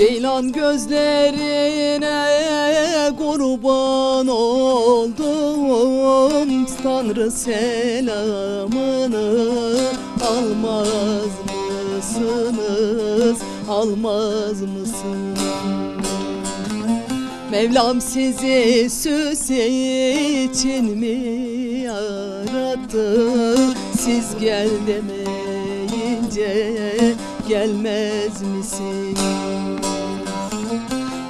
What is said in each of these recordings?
Ceylan gözlerine kurban oldum Tanrı selamını almaz mısınız, almaz mısınız? Mevlam sizi süs için mi yarattı? Siz gel demeyince gelmez misiniz?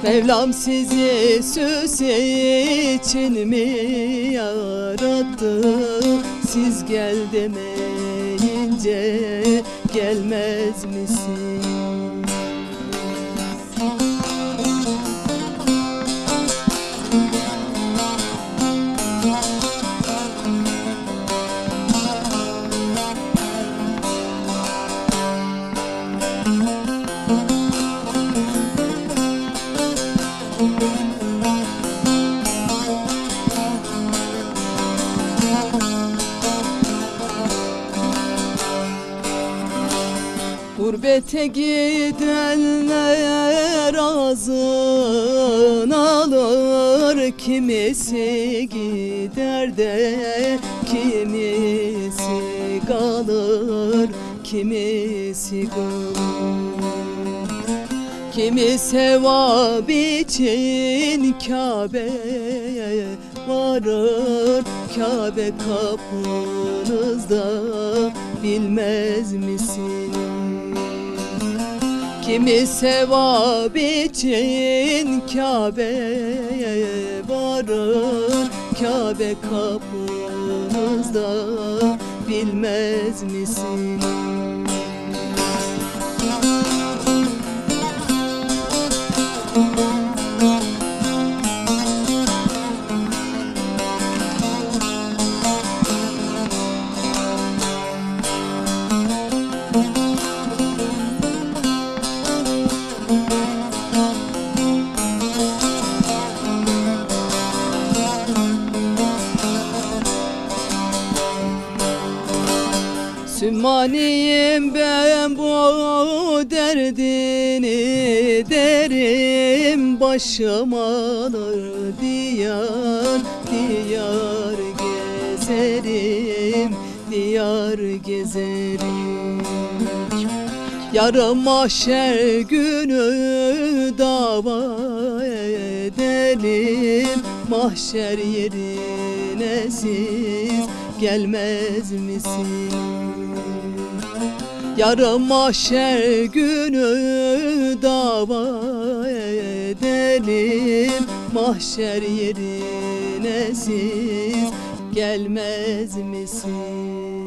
Mevlam sizi süs için mi yarattı? Siz gel demeyince gelmez misiniz? Gurbete gidenler ağzın alır. Kimisi gider de kimisi kalır. Kimisi kalır Kimi sevap için Kabe'ye varır. Kabe kapınızda bilmez misiniz? Kimi sevap için Kabe'ye varır Kabe kapınızda bilmez misiniz? Sümmaniyim ben bu derdini derim Başım alır diyar diyar gezerim Diyar gezerim Yarın mahşer günü dava edelim Mahşer yerine siz gelmez misiniz? Yarın mahşer günü dava edelim Mahşer yerine siz gelmez misiniz?